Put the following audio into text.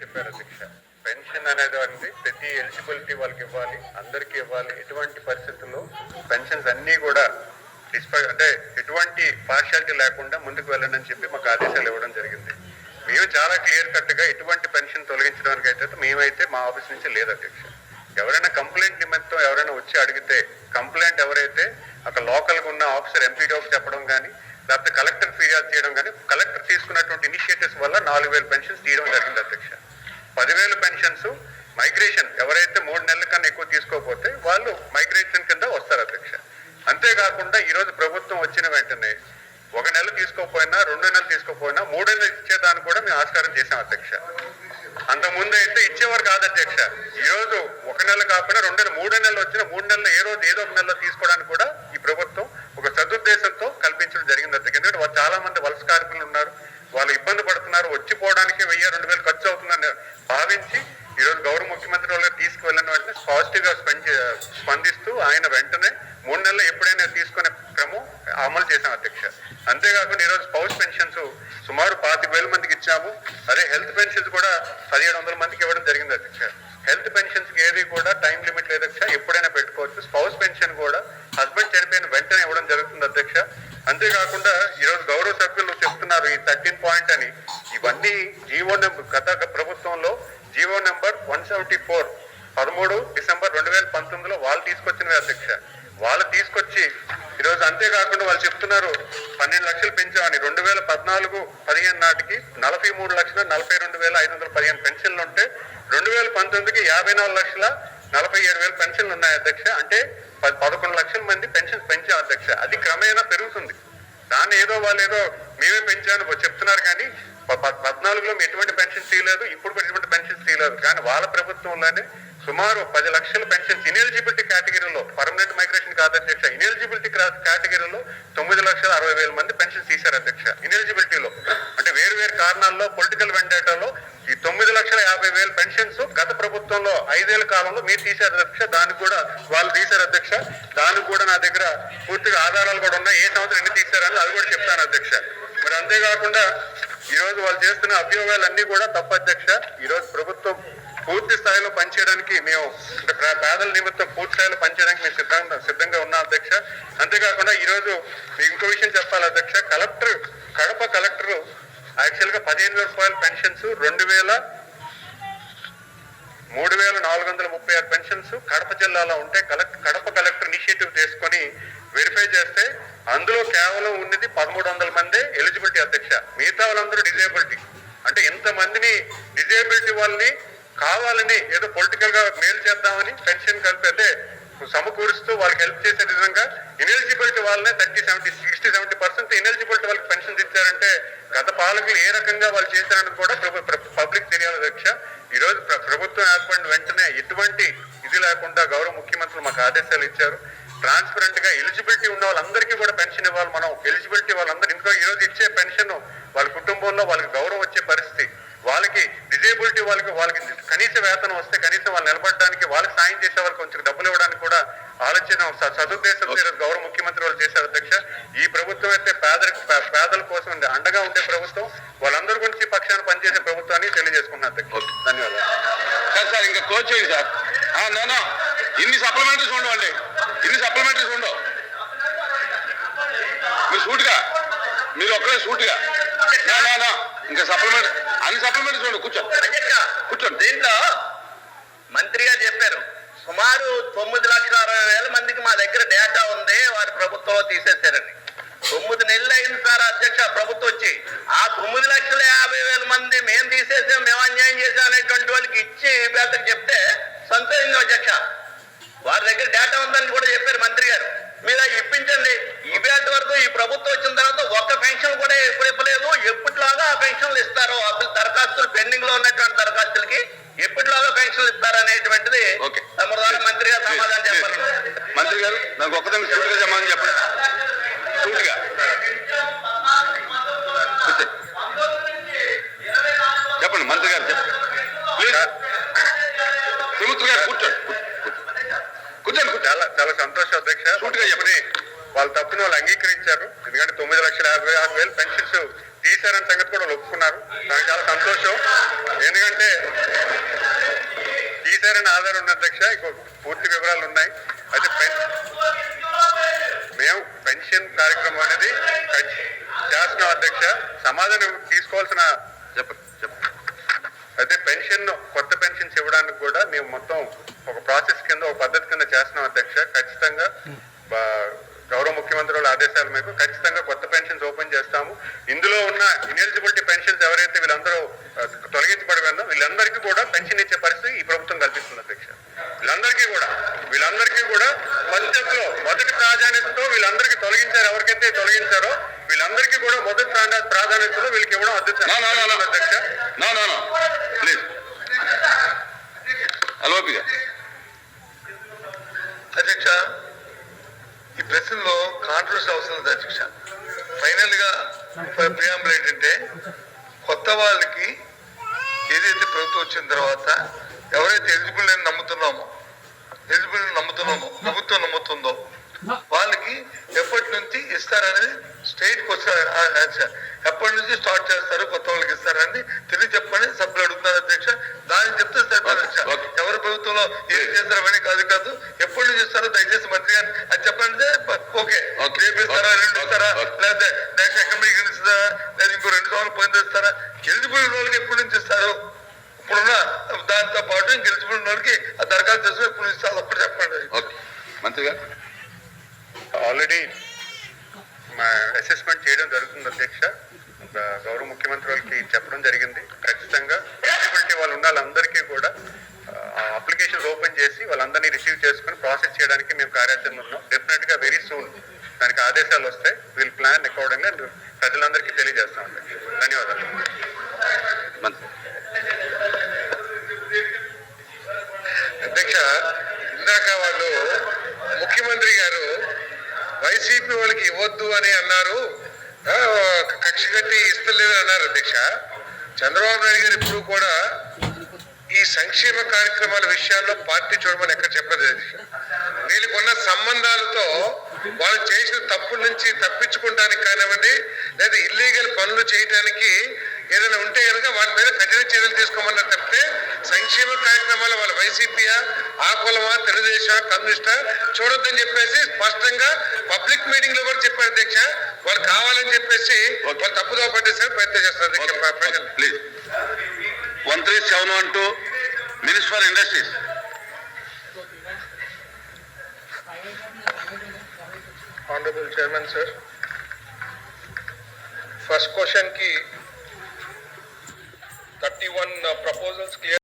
చెప్పారు అధ్యక్ష. పెన్షన్ అనేది అనేది ప్రతి ఎలిజిబిలిటీ వాళ్ళకి ఇవ్వాలి అందరికీ ఇవ్వాలి. ఎటువంటి పరిస్థితుల్లో పెన్షన్స్ అన్నీ కూడా డిస్పై అంటే ఎటువంటి పార్షాలిటీ లేకుండా ముందుకు వెళ్ళండి అని చెప్పి మాకు ఆదేశాలు ఇవ్వడం జరిగింది. మేము చాలా క్లియర్ కట్గా ఎటువంటి పెన్షన్ తొలగించడానికి అయితే మేమైతే మా ఆఫీస్ నుంచి లేదు అధ్యక్ష. ఎవరైనా కంప్లైంట్ నిమిత్తం ఎవరైనా వచ్చి అడిగితే కంప్లైంట్ ఎవరైతే అక్కడ లోకల్గా ఉన్న ఆఫీసర్ ఎంపీడీఓకి చెప్పడం కానీ లేకపోతే కలెక్టర్ ఫిర్యాదు చేయడం కానీ కలెక్టర్ తీసుకున్నటువంటి ఇనిషియేటివ్స్ వల్ల నాలుగు వేల పెన్షన్స్ తీయడం జరిగింది అధ్యక్ష. పదివేలు పెన్షన్స్ మైగ్రేషన్ ఎవరైతే మూడు నెలల కన్నా ఎక్కువ తీసుకోకపోతే వాళ్ళు మైగ్రేషన్ కింద వస్తారు అధ్యక్ష. అంతేకాకుండా ఈ రోజు ప్రభుత్వం వచ్చిన వెంటనే ఒక నెల తీసుకోకపోయినా రెండు నెలలు తీసుకోకపోయినా మూడు నెలలు ఇచ్చేదాన్ని కూడా మేము ఆస్కారం చేసాం అధ్యక్ష. అంతకుముందు ముందు అయితే ఇచ్చేవారు కాదు అధ్యక్ష. ఈ రోజు ఒక నెల కాకుండా రెండు నెలలు మూడు నెలలు వచ్చిన మూడు నెలలు ఏ రోజు ఏదో ఒక నెలలో తీసుకోవడానికి కూడా ఈ ప్రభుత్వం ఒక సదుద్దేశంతో కల్పించడం జరిగింది అధ్యక్ష. ఎందుకంటే వాళ్ళు చాలా మంది వలస కార్మికులు ఉన్నారు వాళ్ళు ఇబ్బంది పడుతున్నారు వచ్చిపోవడానికి వెయ్యి రెండు వేలు భావించి ఈరోజు గౌరవ ముఖ్యమంత్రి వాళ్ళకి తీసుకువెళ్ళిన వెంటనే పాజిటివ్గా స్పందిస్తూ ఆయన వెంటనే మూడు నెలలు ఎప్పుడైనా తీసుకునే క్రమం అమలు చేశాం అధ్యక్ష. అంతేకాకుండా ఈ రోజు స్పౌస్ పెన్షన్స్ సుమారు పాతిక వేల మందికి ఇచ్చాము. అదే హెల్త్ పెన్షన్స్ కూడా పదిహేడు వందల మందికి ఇవ్వడం జరిగింది అధ్యక్ష. హెల్త్ పెన్షన్స్కి ఏది కూడా టైం లిమిట్ లేదు అధ్యక్ష. ఎప్పుడైనా పెట్టుకోవచ్చు. స్పౌస్ పెన్షన్ కూడా హస్బెండ్ చనిపోయిన వెంటనే ఇవ్వడం జరుగుతుంది అధ్యక్ష. అంతేకాకుండా ఈ రోజు గౌరవ సభ్యులు చెప్తున్నారు ఈ థర్టీన్ పాయింట్ అని. ఇవన్నీ జీవో గత ప్రభుత్వంలో G O number one seventy four. పదమూడు డిసెంబర్ రెండు వేల పంతొమ్మిదిలో వాళ్ళు తీసుకొచ్చినవి అధ్యక్ష. వాళ్ళు తీసుకొచ్చి ఈరోజు అంతేకాకుండా వాళ్ళు చెప్తున్నారు పన్నెండు లక్షలు పెంచామని. రెండు వేల పద్నాలుగు పదిహేను నాటికి నలభై మూడు లక్షల నలభై రెండు వేల ఐదు వందల పదిహేను పెన్షన్లు ఉంటే రెండు వేల పంతొమ్మిదికి యాభై నాలుగు లక్షల నలభై ఏడు వేల పెన్షన్లు ఉన్నాయి అధ్యక్ష. అంటే పది పదకొండు లక్షల మంది పెన్షన్స్ పెంచాం అధ్యక్ష. అది క్రమేణా పెరుగుతుంది. దాన్ని ఏదో వాళ్ళు ఏదో మేమే పెంచాను చెప్తున్నారు కానీ పద్నాలుగులో ఎటువంటి పెన్షన్ తీయలేదు. ఇప్పుడు కూడా కానీ వాళ్ళ ప్రభుత్వంలోనే సుమారు పది లక్షల పెన్షన్స్ ఇనెలిజిబిలిటీ కేటగిరీలో పర్మనెంట్ మైగ్రేషన్ కాదు అధ్యక్ష ఇనెలిజిబిలిటీ కేటగిరీలో తొమ్మిది లక్షల అరవై వేల మంది పెన్షన్ తీశారు అధ్యక్ష ఇనెలిజిబిలిటీలో. అంటే వేరు వేరు కారణాల్లో పొలిటికల్ వెండేటాలో ఈ తొమ్మిది లక్షల యాభై వేల పెన్షన్స్ గత ప్రభుత్వంలో ఐదేళ్ళ కాలంలో మీరు తీశారు అధ్యక్ష దానికి కూడా వాళ్ళు తీశారు అధ్యక్ష దానికి కూడా నా దగ్గర పూర్తిగా ఆధారాలు కూడా ఉన్నాయి ఏ సంవత్సరం ఎన్ని తీశారని అది కూడా చెప్తాను అధ్యక్ష. మరి అంతేకాకుండా ఈ రోజు వాళ్ళు చేస్తున్న అభియోగాలన్నీ కూడా తప్పు అధ్యక్ష ఈ పూర్తి స్థాయిలో పనిచేయడానికి మేము పేదల నిమిత్తం పూర్తి స్థాయిలో పనిచేయడానికి మేము సిద్ధంగా సిద్ధంగా ఉన్నాం అధ్యక్ష. అంతేకాకుండా ఈరోజు మీకు ఇంకో విషయం చెప్పాలి అధ్యక్ష. కలెక్టర్ కడప కలెక్టర్ యాక్చువల్గా పదిహేను వేల రూపాయల పెన్షన్స్ రెండు వేల మూడు వేల నాలుగు వందల ముప్పై ఆరు పెన్షన్స్ కడప జిల్లాలో ఉంటే కలెక్ట్ కడప కలెక్టర్ ఇనిషియేటివ్ తీసుకొని వెరిఫై చేస్తే అందులో కేవలం ఉన్నది పదమూడు వందల మందే ఎలిజిబిలిటీ అధ్యక్ష. మిగతా వాళ్ళందరూ డిజేబిలిటీ. అంటే ఇంతమందిని డిజేబిలిటీ వాళ్ళని కావాలని ఏదో పొలిటికల్గా మేలు చేద్దామని పెన్షన్ కలిపితే సమకూరుస్తూ వాళ్ళకి హెల్ప్ చేసే విధంగా ఇనెలిజిబిలిటీ వాళ్ళనే thirty seventy sixty seventy percent ineligibility వాళ్ళకి పెన్షన్ ఇచ్చారంటే గత పాలకులు ఏ రకంగా వాళ్ళు చేశారని కూడా పబ్లిక్ తెలియాలి అధ్యక్ష. ఈ రోజు ప్రభుత్వం ఏర్పడిన వెంటనే ఎటువంటి ఇది లేకుండా గౌరవ ముఖ్యమంత్రులు మాకు ఆదేశాలు ఇచ్చారు. ట్రాన్స్పరెంట్గా ఎలిజిబిలిటీ ఉన్న వాళ్ళందరికీ కూడా పెన్షన్ ఇవ్వాలి మనం. ఎలిజిబిలిటీ వాళ్ళందరూ ఇంకా ఈ రోజు ఇచ్చే పెన్షన్ వాళ్ళ కుటుంబంలో వాళ్ళకి గౌరవం వచ్చే పరిస్థితి. వాళ్ళకి డిజేబిలిటీ వాళ్ళకి వాళ్ళకి కనీస వేతనం వస్తే కనీసం వాళ్ళు నిలబడడానికి వాళ్ళకి సాయం చేసే వాళ్ళకి కొంచెం డబ్బులు ఇవ్వడానికి కూడా ఆలోచన సదుద్దేశంతో ఈరోజు గౌరవ ముఖ్యమంత్రి వాళ్ళు చేశారు అధ్యక్ష. ఈ ప్రభుత్వం అయితే పేదలకు పే- పేదల కోసం అండగా ఉండే ప్రభుత్వం వాళ్ళందరి గురించి పక్షాన పనిచేసే ప్రభుత్వాన్ని తెలియజేసుకున్నాను అధ్యక్ష. ధన్యవాదాలు. సార్ ఇంకా క్లోజ్ చేయండి సార్. నో ఇన్ని సప్లిమెంటరీస్ ఉండవండి ఇన్ని సప్లిమెంటరీస్ ఉండవు. మీరు సూటిగా మీరు ఒక్కడే సూటిగా. నా, నా, నా. ఇంకా సప్లిమెంట్ అన్ని సప్లిమెంటరీస్ ఉండవు. కూర్చో అధ్యక్ష, కూర్చోండి దీంట్లో మంత్రి గారు చెప్పారు సుమారు తొమ్మిది లక్షల అరవై వేల మందికి మా దగ్గర డేటా ఉంది వారి ప్రభుత్వంలో తీసేశారండి. తొమ్మిది నెలలు అయింది సార్ అధ్యక్ష ప్రభుత్వం వచ్చి. ఆ తొమ్మిది లక్షల యాభై వేల మంది మేము తీసేసాం మేము అన్యాయం చేసాం వాళ్ళకి ఇచ్చి వేతకు చెప్తే సంతోషంగా అధ్యక్ష వారి దగ్గర డేటా ఉందని కూడా చెప్పారు మంత్రి గారు మీరు అవి ఇప్పించండి ఇవేటి వరకు ఈ ప్రభుత్వం వచ్చిన తర్వాత ఒక్క పెన్షన్ కూడా ఎప్పుడు ఇవ్వలేదు ఎప్పటిలాగా ఆ పెన్షన్లు ఇస్తారు ఆ దరఖాస్తులు పెండింగ్లో ఉన్నటువంటి దరఖాస్తులకి ఎప్పటిలాగా పెన్షన్లు ఇస్తారు ద్వారా మంత్రి గారు సమాధానం చెప్పాలి మంత్రి గారు నాకు ఒక్కదానికి సూటిగా సమాధానం చెప్పండి. సూటిగా. చెప్పండి మంత్రి గారు చెప్పండి. ప్లీజ్. గారు కూర్చోండి. కూర్చోండి చాలా చాలా సంతోషం అధ్యక్ష. సూటిగా చెప్పని వాళ్ళ తప్పుని వాళ్ళు అంగీకరించారు. ఎందుకంటే తొమ్మిది లక్షల యాభై ఆరు వేలు పెన్షన్స్ తీశారని సంగతి కూడా వాళ్ళు ఒప్పుకున్నారు. నాకు చాలా సంతోషం. ఎందుకంటే ఖచ్చితమైన ఆధారం ఉంది అధ్యక్ష పూర్తి వివరాలు ఉన్నాయి. అయితే మేము పెన్షన్ కార్యక్రమం అనేది శాసన అధ్యక్ష సమాధానం తీసుకోవాల్సిన అయితే పెన్షన్ కొత్త పెన్షన్స్ ఇవ్వడానికి కూడా మేము మొత్తం ఒక ప్రాసెస్ కింద ఒక పద్ధతి కింద చేస్తున్నాం అధ్యక్ష ఖచ్చితంగా గౌరవ ముఖ్యమంత్రి వాళ్ళ ఆదేశాల మేరకు ఖచ్చితంగా కొత్త పెన్షన్స్ ఓపెన్ చేస్తాము. ఇందులో ఉన్న ఇనెలిజిబిలిటీ పెన్షన్స్ ఎవరైతే వీళ్ళందరూ తొలగించబడిపోయిందో వీళ్ళందరికీ కూడా పెన్షన్ ఇచ్చే పరిస్థితి ఈ ప్రభుత్వం కల్పిస్తుంది అధ్యక్ష. వీళ్ళందరికీ కూడా వీళ్ళందరికీ కూడా ఫస్ట్లో మొదటి ప్రాధాన్యతతో వీళ్ళందరికీ తొలగించారు. ఎవరికైతే తొలగించారో వీళ్ళందరికీ కూడా మొదటి ప్రాధా- ప్రాధాన్యతలో వీళ్ళకి ఇవ్వడం అధ్యక్ష. అధ్యక్ష. No no no. ప్లీజ్. అలోపిగా అధ్యక్ష ఈ ప్రశ్నలో కాంట్రవర్సీ అవసరం అధ్యక్ష. ఫైనల్గా ప్రియాంబుల్ ఏంటంటే కొత్త వాళ్ళకి ఏదైతే ప్రభుత్వం వచ్చిన తర్వాత ఎవరైతే ఎలిజిబుల్ అని నమ్ముతున్నామో ఎలిజిబుల్ నమ్ముతున్నామో ప్రభుత్వం నమ్ముతుందో వాళ్ళకి ఎప్పటి నుంచి ఇస్తారనేది స్టేట్ క్వశ్చన్ ఆన్సర్ ఎప్పటి నుంచి స్టార్ట్ చేస్తారు కొత్త వాళ్ళకి ఇస్తారని తెలియ చెప్పని సభ్యులు అడుగుతున్నారు అధ్యక్ష. దానికి చెప్తే okay. ఎవరి ప్రభుత్వంలో ఏం చేస్తారని కాదు కాదు ఎప్పటి నుంచి ఇస్తారో దయచేసి మంత్రి గారు అది చెప్పండి ఓకే Okay, రేపు ఇస్తారా okay, రెండు ఇస్తారా okay. లేదా నెక్స్ట్ ఎకనమిక్ ఇస్తారా లేదా ఇంకో రెండు సంవత్సరాలు పోయింది ఇస్తారా ఎలిజిబుల్ వాళ్ళకి ఎప్పటి నుంచి ఇస్తారు ఇప్పుడున్న ఇంక ఎలిజిబుల్ వాళ్ళకి ఆ దరఖాస్తు చేసుకుని ఎప్పుడు నుంచి ఇస్తారు అప్పుడు చెప్పండి. మంత్రి గారు? ఆల్రెడీ మా అసెస్మెంట్ చేయడం జరుగుతుంది అధ్యక్ష. గౌరవ ముఖ్యమంత్రి వాళ్ళకి చెప్పడం జరిగింది. ఖచ్చితంగా ఎలిజిబిలిటీ వాళ్ళు ఉన్న వాళ్ళందరికీ కూడా. అప్లికేషన్ ఓపెన్ చేసి వాళ్ళందరినీ రిసీవ్ చేసుకుని ప్రాసెస్ చేయడానికి మేము కార్యాచరణ ఉన్నాం. డెఫినెట్గా వెరీ సూన్ దానికి ఆదేశాలు వస్తాయి వీల్ ప్లాన్ అకార్డింగ్ ప్రజలందరికీ తెలియజేస్తాం ధన్యవాదాలు. అని అన్నారు. కక్ష కట్టి ఇస్తలేదు అన్నారు అధ్యక్ష. చంద్రబాబు నాయుడు గారు ఇప్పుడు కూడా ఈ సంక్షేమ కార్యక్రమాల విషయాల్లో పార్టీ చూడమని ఎక్కడ చెప్పలేదు అధ్యక్ష వీళ్ళకున్న సంబంధాలతో వాళ్ళు చేసిన తప్పుల నుంచి తప్పించుకోవడానికి కానివ్వండి లేదా ఇల్లీగల్ పనులు చేయడానికి ఏదైనా ఉంటే కనుక వాళ్ళ మీద కఠిన చర్యలు తీసుకోమన్నారు తప్పితే సంక్షేమ కార్యక్రమాలు వాళ్ళ వైసీపీయా ఆ కులమా తెలుగుదేశం కమ్యూనిస్టా చూడొద్దని చెప్పేసి స్పష్టంగా పబ్లిక్ మీటింగ్లో కూడా చెప్పారు అధ్యక్ష. వాళ్ళు కావాలని చెప్పేసి వాళ్ళు తప్పుదో పట్టేసారు ప్రయత్నం చేస్తారు please. One three seven one two. Minister for industries Chairman, sir. First question ki 31 uh, proposals clear